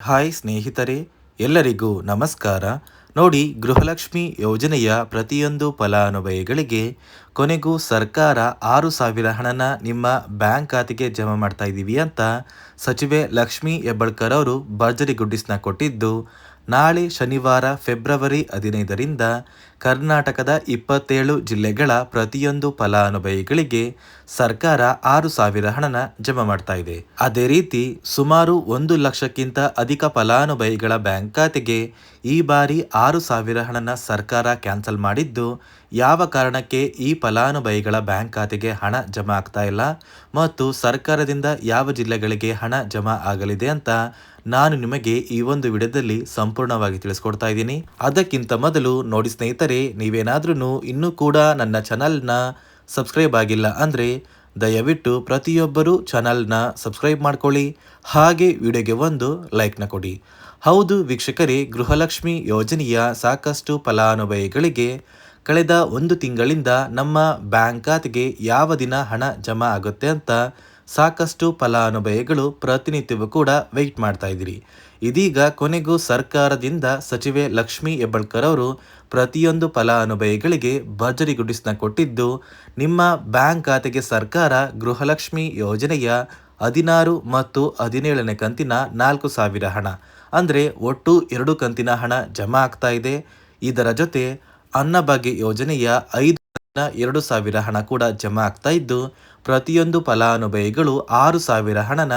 Hi ಸ್ನೇಹಿತರೆ, ಎಲ್ಲರಿಗೂ ನಮಸ್ಕಾರ. ನೋಡಿ, ಗೃಹಲಕ್ಷ್ಮಿ ಯೋಜನೆಯ ಪ್ರತಿಯೊಂದು ಫಲಾನುಭವಿಗಳಿಗೆ ಕೊನೆಗೂ ಸರ್ಕಾರ ಆರು ಸಾವಿರ ಹಣನ ನಿಮ್ಮ ಬ್ಯಾಂಕ್ ಖಾತೆಗೆ ಜಮಾ ಮಾಡ್ತಾ ಇದ್ದೀವಿ ಅಂತ ಸಚಿವೆ ಲಕ್ಷ್ಮಿ ಹೆಬ್ಬಳ್ಕರ್ ಅವರು ಭರ್ಜರಿ ಗುಡ್ಡಿಸ್ನ ಕೊಟ್ಟಿದ್ದು, ನಾಳೆ ಶನಿವಾರ ಫೆಬ್ರವರಿ ಹದಿನೈದರಿಂದ ಕರ್ನಾಟಕದ ಇಪ್ಪತ್ತೇಳು ಜಿಲ್ಲೆಗಳ ಪ್ರತಿಯೊಂದು ಫಲಾನುಭವಿಗಳಿಗೆ ಸರ್ಕಾರ ಆರು ಸಾವಿರ ಹಣನ ಜಮಾ ಮಾಡ್ತಾ ಇದೆ. ಅದೇ ರೀತಿ ಸುಮಾರು ಒಂದು ಲಕ್ಷಕ್ಕಿಂತ ಅಧಿಕ ಫಲಾನುಭವಿಗಳ ಬ್ಯಾಂಕ್ ಖಾತೆಗೆ ಈ ಬಾರಿ ಆರು ಸಾವಿರ ಹಣನ ಸರ್ಕಾರ ಕ್ಯಾನ್ಸಲ್ ಮಾಡಿದ್ದು, ಯಾವ ಕಾರಣಕ್ಕೆ ಈ ಫಲಾನುಭವಿಗಳ ಬ್ಯಾಂಕ್ ಖಾತೆಗೆ ಹಣ ಜಮಾ ಆಗ್ತಾ ಇಲ್ಲ ಮತ್ತು ಸರ್ಕಾರದಿಂದ ಯಾವ ಜಿಲ್ಲೆಗಳಿಗೆ ಹಣ ಜಮಾ ಆಗಲಿದೆ ಅಂತ ನಾನು ನಿಮಗೆ ಈ ಒಂದು ವಿಡಿಯೋದಲ್ಲಿ ಸಂಪೂರ್ಣವಾಗಿ ತಿಳಿಸ್ಕೊಡ್ತಾ ಇದ್ದೀನಿ. ಅದಕ್ಕಿಂತ ಮೊದಲು ನೋಡಿ ಸ್ನೇಹಿತರೆ ನೀವೇನಾದ್ರೂ ಇನ್ನೂ ಕೂಡ ನನ್ನ ಚಾನಲ್ನ ಸಬ್ಸ್ಕ್ರೈಬ್ ಆಗಿಲ್ಲ ಅಂದರೆ ದಯವಿಟ್ಟು ಪ್ರತಿಯೊಬ್ಬರು ಚಾನಲ್ನ ಸಬ್ಸ್ಕ್ರೈಬ್ ಮಾಡ್ಕೊಳ್ಳಿ, ಹಾಗೆ ವಿಡಿಯೋಗೆ ಒಂದು ಲೈಕ್ನ ಕೊಡಿ. ಹೌದು ವೀಕ್ಷಕರೇ, ಗೃಹಲಕ್ಷ್ಮಿ ಯೋಜನೆಯ ಸಾಕಷ್ಟು ಫಲಾನುಭವಿಗಳಿಗೆ ಕಳೆದ ಒಂದು ತಿಂಗಳಿಂದ ನಮ್ಮ ಬ್ಯಾಂಕ್ ಖಾತೆಗೆ ಯಾವ ದಿನ ಹಣ ಜಮಾ ಆಗುತ್ತೆ ಅಂತ ಸಾಕಷ್ಟು ಫಲಾನುಭವಿಗಳು ಪ್ರತಿನಿತ್ಯವೂ ಕೂಡ ವೆಯ್ಟ್ ಮಾಡ್ತಾ ಇದ್ದೀರಿ. ಇದೀಗ ಕೊನೆಗೂ ಸರ್ಕಾರದಿಂದ ಸಚಿವೆ ಲಕ್ಷ್ಮಿ ಹೆಬ್ಬಳ್ಕರ್ ಅವರು ಪ್ರತಿಯೊಂದು ಫಲಾನುಭವಿಗಳಿಗೆ ಭರ್ಜರಿ ಗುಡಿಸ್ನ ಕೊಟ್ಟಿದ್ದು, ನಿಮ್ಮ ಬ್ಯಾಂಕ್ ಖಾತೆಗೆ ಸರ್ಕಾರ ಗೃಹಲಕ್ಷ್ಮಿ ಯೋಜನೆಯ ಹದಿನಾರು ಮತ್ತು ಹದಿನೇಳನೇ ಕಂತಿನ ನಾಲ್ಕು ಸಾವಿರ ಹಣ. ಅಂದರೆ ಒಟ್ಟು ಎರಡು ಕಂತಿನ ಹಣ ಜಮಾ ಆಗ್ತಾ ಇದೆ. ಇದರ ಜೊತೆ ಅನ್ನಭಾಗ್ಯ ಯೋಜನೆಯ ಐದು ಎರಡು ಸಾವಿರ ಹಣ ಕೂಡ ಜಮಾ ಆಗ್ತಾ ಇದ್ದು, ಪ್ರತಿಯೊಂದು ಫಲಾನುಭವಿಗಳು ಆರು ಸಾವಿರ ಹಣನ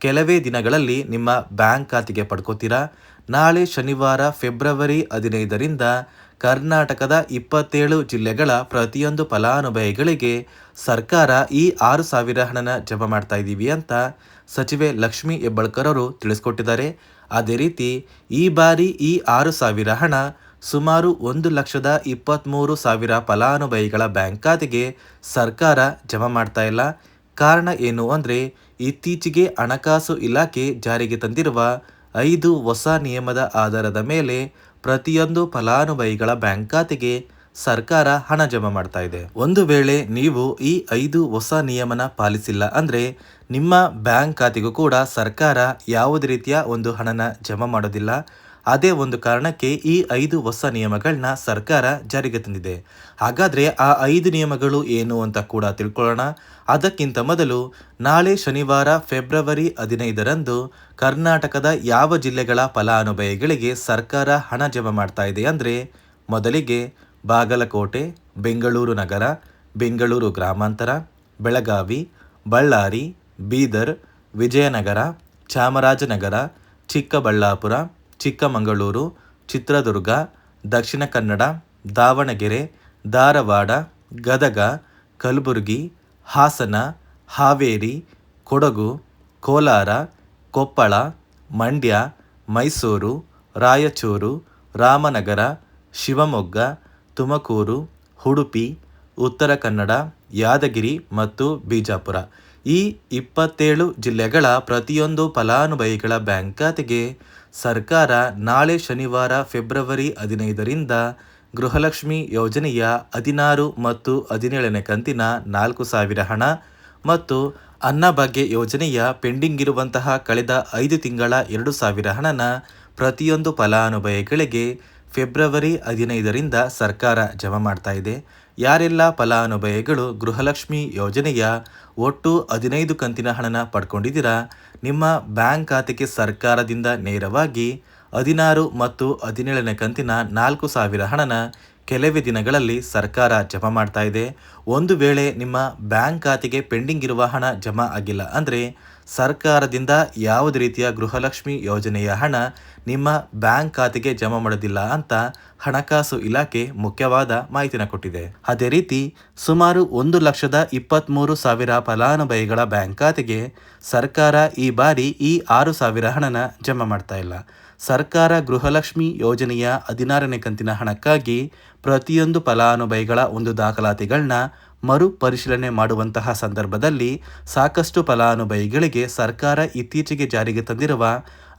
ಕೆಲವೇ ದಿನಗಳಲ್ಲಿ ನಿಮ್ಮ ಬ್ಯಾಂಕ್ ಖಾತೆಗೆ ಪಡ್ಕೋತೀರಾ? ನಾಳೆ ಶನಿವಾರ, ಫೆಬ್ರವರಿ ಹದಿನೈದರಿಂದ ಕರ್ನಾಟಕದ ಇಪ್ಪತ್ತೇಳು ಜಿಲ್ಲೆಗಳ ಪ್ರತಿಯೊಂದು ಫಲಾನುಭವಿಗಳಿಗೆ ಸರ್ಕಾರ ಈ ಆರು ಸಾವಿರ ಹಣನ ಜಮಾ ಮಾಡ್ತಾ ಇದ್ದೀವಿ ಅಂತ ಸಚಿವೆ ಲಕ್ಷ್ಮಿ ಹೆಬ್ಬಾಳ್ಕರ್ ಅವರು ತಿಳಿಸ್ಕೊಟ್ಟಿದ್ದಾರೆ. ಅದೇ ರೀತಿ, ಈ ಬಾರಿ ಈ ಆರು ಸಾವಿರ ಹಣ ಸುಮಾರು ಒಂದು ಲಕ್ಷದ ಇಪ್ಪತ್ತ್ಮೂರು ಸಾವಿರ ಫಲಾನುಭವಿಗಳ ಬ್ಯಾಂಕ್ ಖಾತೆಗೆ ಸರ್ಕಾರ ಜಮಾ ಮಾಡ್ತಾ ಇಲ್ಲ. ಕಾರಣ ಏನು ಅಂದರೆ, ಇತ್ತೀಚೆಗೆ ಹಣಕಾಸು ಇಲಾಖೆ ಜಾರಿಗೆ ತಂದಿರುವ ಐದು ಹೊಸ ನಿಯಮದ ಆಧಾರದ ಮೇಲೆ ಪ್ರತಿಯೊಂದು ಫಲಾನುಭವಿಗಳ ಬ್ಯಾಂಕ್ ಖಾತೆಗೆ ಸರ್ಕಾರ ಹಣ ಜಮಾ ಮಾಡ್ತಾ ಇದೆ. ಒಂದು ವೇಳೆ ನೀವು ಈ ಐದು ಹೊಸ ನಿಯಮನ ಪಾಲಿಸಿಲ್ಲ ಅಂದರೆ, ನಿಮ್ಮ ಬ್ಯಾಂಕ್ ಖಾತೆಗೂ ಕೂಡ ಸರ್ಕಾರ ಯಾವುದೇ ರೀತಿಯ ಒಂದು ಹಣನ ಜಮಾ ಮಾಡೋದಿಲ್ಲ. ಅದೇ ಒಂದು ಕಾರಣಕ್ಕೆ ಈ ಐದು ಹೊಸ ನಿಯಮಗಳನ್ನ ಸರ್ಕಾರ ಜಾರಿಗೆ ತಂದಿದೆ. ಹಾಗಾದರೆ ಆ ಐದು ನಿಯಮಗಳು ಏನು ಅಂತ ಕೂಡ ತಿಳ್ಕೊಳ್ಳೋಣ. ಅದಕ್ಕಿಂತ ಮೊದಲು ನಾಳೆ ಶನಿವಾರ ಫೆಬ್ರವರಿ ಹದಿನೈದರಂದು ಕರ್ನಾಟಕದ ಯಾವ ಜಿಲ್ಲೆಗಳ ಫಲಾನುಭವಿಗಳಿಗೆ ಸರ್ಕಾರ ಹಣ ಜಮಾ ಮಾಡ್ತಾ ಇದೆ ಅಂದರೆ ಮೊದಲಿಗೆ ಬಾಗಲಕೋಟೆ, ಬೆಂಗಳೂರು ನಗರ, ಬೆಂಗಳೂರು ಗ್ರಾಮಾಂತರ, ಬೆಳಗಾವಿ, ಬಳ್ಳಾರಿ, ಬೀದರ್, ವಿಜಯನಗರ, ಚಾಮರಾಜನಗರ, ಚಿಕ್ಕಬಳ್ಳಾಪುರ ಚಿಕ್ಕಮಗಳೂರು, ಚಿತ್ರದುರ್ಗ, ದಕ್ಷಿಣ ಕನ್ನಡ, ದಾವಣಗೆರೆ, ಧಾರವಾಡ, ಗದಗ, ಕಲಬುರಗಿ, ಹಾಸನ, ಹಾವೇರಿ, ಕೊಡಗು, ಕೋಲಾರ, ಕೊಪ್ಪಳ, ಮಂಡ್ಯ, ಮೈಸೂರು, ರಾಯಚೂರು, ರಾಮನಗರ, ಶಿವಮೊಗ್ಗ, ತುಮಕೂರು, ಉಡುಪಿ, ಉತ್ತರ ಕನ್ನಡ, ಯಾದಗಿರಿ ಮತ್ತು ಬಿಜಾಪುರ. ಈ ಇಪ್ಪತ್ತೇಳು ಜಿಲ್ಲೆಗಳ ಪ್ರತಿಯೊಂದು ಫಲಾನುಭವಿಗಳ ಬ್ಯಾಂಕ್ ಖಾತೆಗೆ ಸರ್ಕಾರ ನಾಳೆ ಶನಿವಾರ ಫೆಬ್ರವರಿ ಹದಿನೈದರಿಂದ ಗೃಹಲಕ್ಷ್ಮಿ ಯೋಜನೆಯ ಹದಿನಾರು ಮತ್ತು ಹದಿನೇಳನೇ ಕಂತಿನ ನಾಲ್ಕು ಸಾವಿರ ಹಣ ಮತ್ತು ಅನ್ನಭಾಗ್ಯ ಯೋಜನೆಯ ಪೆಂಡಿಂಗ್ ಇರುವಂತಹ ಕಳೆದ ಐದು ತಿಂಗಳ ಎರಡು ಸಾವಿರ ಹಣನ ಪ್ರತಿಯೊಂದು ಫಲಾನುಭವಿಗಳಿಗೆ ಫೆಬ್ರವರಿ ಹದಿನೈದರಿಂದ ಸರ್ಕಾರ ಜಮಾ ಮಾಡ್ತಾ ಇದೆ. ಯಾರೆಲ್ಲ ಫಲಾನುಭವಿಗಳು ಗೃಹಲಕ್ಷ್ಮಿ ಯೋಜನೆಯ ಒಟ್ಟು ಹದಿನೈದು ಕಂತಿನ ಹಣನ ಪಡ್ಕೊಂಡಿದ್ದೀರಾ? ನಿಮ್ಮ ಬ್ಯಾಂಕ್ ಖಾತೆಗೆ ಸರ್ಕಾರದಿಂದ ನೇರವಾಗಿ ಹದಿನಾರು ಮತ್ತು ಹದಿನೇಳನೇ ಕಂತಿನ ನಾಲ್ಕು ಸಾವಿರ ಹಣನ ಕೆಲವೇ ದಿನಗಳಲ್ಲಿ ಸರ್ಕಾರ ಜಮಾ ಮಾಡ್ತಾ ಇದೆ. ಒಂದು ವೇಳೆ ನಿಮ್ಮ ಬ್ಯಾಂಕ್ ಖಾತೆಗೆ ಪೆಂಡಿಂಗ್ ಇರುವ ಹಣ ಜಮಾ ಆಗಿಲ್ಲ ಅಂದರೆ ಸರ್ಕಾರದಿಂದ ಯಾವುದೇ ರೀತಿಯ ಗೃಹಲಕ್ಷ್ಮಿ ಯೋಜನೆಯ ಹಣ ನಿಮ್ಮ ಬ್ಯಾಂಕ್ ಖಾತೆಗೆ ಜಮಾ ಮಾಡೋದಿಲ್ಲ ಅಂತ ಹಣಕಾಸು ಇಲಾಖೆ ಮುಖ್ಯವಾದ ಮಾಹಿತಿನ ಕೊಟ್ಟಿದೆ. ಅದೇ ರೀತಿ, ಸುಮಾರು ಒಂದು ಲಕ್ಷದ ಇಪ್ಪತ್ತ್ಮೂರು ಸಾವಿರ ಫಲಾನುಭವಿಗಳ ಬ್ಯಾಂಕ್ ಖಾತೆಗೆ ಸರ್ಕಾರ ಈ ಬಾರಿ ಈ ಆರು ಸಾವಿರ ಹಣನ ಜಮಾ ಮಾಡ್ತಾ ಇಲ್ಲ. ಸರ್ಕಾರ ಗೃಹಲಕ್ಷ್ಮಿ ಯೋಜನೆಯ ಹದಿನಾರನೇ ಕಂತಿನ ಹಣಕ್ಕಾಗಿ ಪ್ರತಿಯೊಂದು ಫಲಾನುಭವಿಗಳ ಒಂದು ದಾಖಲಾತಿಗಳನ್ನ ಮರು ಪರಿಶೀಲನೆ ಮಾಡುವಂತಹ ಸಂದರ್ಭದಲ್ಲಿ ಸಾಕಷ್ಟು ಫಲಾನುಭವಿಗಳಿಗೆ ಸರ್ಕಾರ ಇತ್ತೀಚೆಗೆ ಜಾರಿಗೆ ತಂದಿರುವ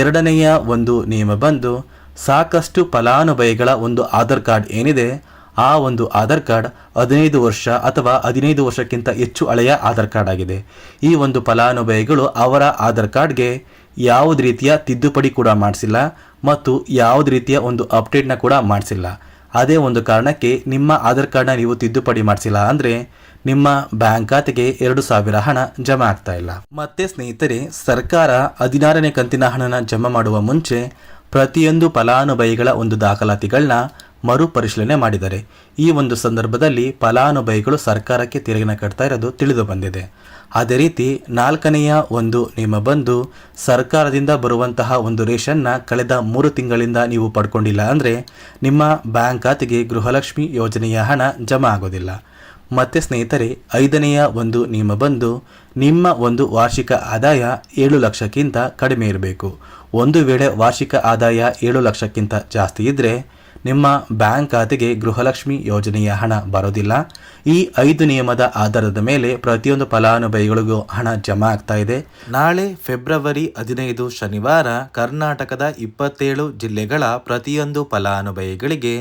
ಎರಡನೆಯ ಒಂದು ನಿಯಮ ಬಂದು, ಸಾಕಷ್ಟು ಫಲಾನುಭವಿಗಳ ಒಂದು ಆಧಾರ್ ಕಾರ್ಡ್ ಏನಿದೆ, ಆ ಒಂದು ಆಧಾರ್ ಕಾರ್ಡ್ ಹದಿನೈದು ವರ್ಷ ಅಥವಾ ಹದಿನೈದು ವರ್ಷಕ್ಕಿಂತ ಹೆಚ್ಚು ಹಳೆಯ ಆಧಾರ್ ಕಾರ್ಡ್ ಆಗಿದೆ. ಈ ಒಂದು ಫಲಾನುಭವಿಗಳು ಅವರ ಆಧಾರ್ ಕಾರ್ಡ್ಗೆ ಯಾವುದೇ ರೀತಿಯ ತಿದ್ದುಪಡಿ ಕೂಡ ಮಾಡಿಸಿಲ್ಲ ಮತ್ತು ಯಾವುದೇ ರೀತಿಯ ಒಂದು ಅಪ್ಡೇಟ್ನ ಕೂಡ ಮಾಡಿಸಿಲ್ಲ. ಅದೇ ಒಂದು ಕಾರಣಕ್ಕೆ ನಿಮ್ಮ ಆಧಾರ್ ಕಾರ್ಡ್ನ ನೀವು ತಿದ್ದುಪಡಿ ಮಾಡಿಸಿಲ್ಲ ಅಂದರೆ ನಿಮ್ಮ ಬ್ಯಾಂಕ್ ಖಾತೆಗೆ ಎರಡು ಸಾವಿರ ಹಣ ಜಮಾ ಆಗ್ತಾ ಇಲ್ಲ. ಮತ್ತೆ ಸ್ನೇಹಿತರೆ, ಸರ್ಕಾರ ಹದಿನಾರನೇ ಕಂತಿನ ಹಣನ ಜಮಾ ಮಾಡುವ ಮುಂಚೆ ಪ್ರತಿಯೊಂದು ಫಲಾನುಭವಿಗಳ ಒಂದು ದಾಖಲಾತಿಗಳನ್ನ ಮರುಪರಿಶೀಲನೆ ಮಾಡಿದ್ದಾರೆ ಈ ಒಂದು ಸಂದರ್ಭದಲ್ಲಿ ಫಲಾನುಭವಿಗಳು ಸರ್ಕಾರಕ್ಕೆ ತೆರಿಗೆನ ಕಟ್ತಾ ಇರೋದು ತಿಳಿದು ಬಂದಿದೆ. ಅದೇ ರೀತಿ ನಾಲ್ಕನೆಯ ಒಂದು ನಿಯಮ ಬಂದು, ಸರ್ಕಾರದಿಂದ ಬರುವಂತಹ ಒಂದು ರೇಷನ್ನ ಕಳೆದ ಮೂರು ತಿಂಗಳಿಂದ ನೀವು ಪಡ್ಕೊಂಡಿಲ್ಲ ಅಂದರೆ ನಿಮ್ಮ ಬ್ಯಾಂಕ್ ಖಾತೆಗೆ ಗೃಹಲಕ್ಷ್ಮಿ ಯೋಜನೆಯ ಹಣ ಜಮಾ ಆಗೋದಿಲ್ಲ. ಮತ್ತೆ ಸ್ನೇಹಿತರೆ, ಐದನೆಯ ಒಂದು ನಿಯಮ ಬಂದು ನಿಮ್ಮ ಒಂದು ವಾರ್ಷಿಕ ಆದಾಯ ಏಳು ಲಕ್ಷಕ್ಕಿಂತ ಕಡಿಮೆ ಇರಬೇಕು. ಒಂದು ವೇಳೆ ವಾರ್ಷಿಕ ಆದಾಯ ಏಳು ಲಕ್ಷಕ್ಕಿಂತ ಜಾಸ್ತಿ ಇದ್ದರೆ ನಿಮ್ಮ ಬ್ಯಾಂಕ್ ಖಾತೆಗೆ ಗೃಹಲಕ್ಷ್ಮಿ ಯೋಜನೆಯ ಹಣ ಬರೋದಿಲ್ಲ. ಈ ಐದು ನಿಯಮದ ಆಧಾರದ ಮೇಲೆ ಪ್ರತಿಯೊಂದು ಫಲಾನುಭವಿಗಳಿಗೂ ಹಣ ಜಮಾ ಆಗ್ತಾ ಇದೆ. ನಾಳೆ ಫೆಬ್ರವರಿ ಹದಿನೈದು ಶನಿವಾರ ಕರ್ನಾಟಕದ ಇಪ್ಪತ್ತೇಳು ಜಿಲ್ಲೆಗಳ ಪ್ರತಿಯೊಂದು ಫಲಾನುಭವಿಗಳಿಗೆ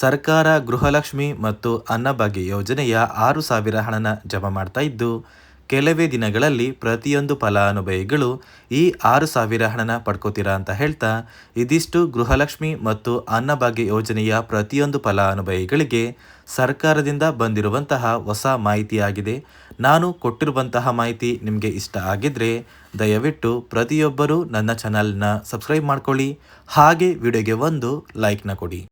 ಸರ್ಕಾರ ಗೃಹಲಕ್ಷ್ಮಿ ಮತ್ತು ಅನ್ನಭಾಗ್ಯ ಯೋಜನೆಯ ಆರು ಸಾವಿರ ಹಣನ ಜಮಾ ಮಾಡ್ತಾ ಇದ್ದು, ಕೆಲವೇ ದಿನಗಳಲ್ಲಿ ಪ್ರತಿಯೊಂದು ಫಲಾನುಭವಿಗಳು ಈ ಆರು ಸಾವಿರ ಹಣನ ಪಡ್ಕೋತೀರಾ ಅಂತ ಹೇಳ್ತಾ, ಇದಿಷ್ಟು ಗೃಹಲಕ್ಷ್ಮಿ ಮತ್ತು ಅನ್ನಭಾಗ್ಯ ಯೋಜನೆಯ ಪ್ರತಿಯೊಂದು ಫಲಾನುಭವಿಗಳಿಗೆ ಸರ್ಕಾರದಿಂದ ಬಂದಿರುವಂತಹ ಹೊಸ ಮಾಹಿತಿಯಾಗಿದೆ. ನಾನು ಕೊಟ್ಟಿರುವಂತಹ ಮಾಹಿತಿ ನಿಮಗೆ ಇಷ್ಟ ಆಗಿದ್ದರೆ ದಯವಿಟ್ಟು ಪ್ರತಿಯೊಬ್ಬರೂ ನನ್ನ ಚಾನಲ್ನ ಸಬ್ಸ್ಕ್ರೈಬ್ ಮಾಡ್ಕೊಳ್ಳಿ. ಹಾಗೆ ವಿಡಿಯೋಗೆ ಒಂದು ಲೈಕ್ನ ಕೊಡಿ.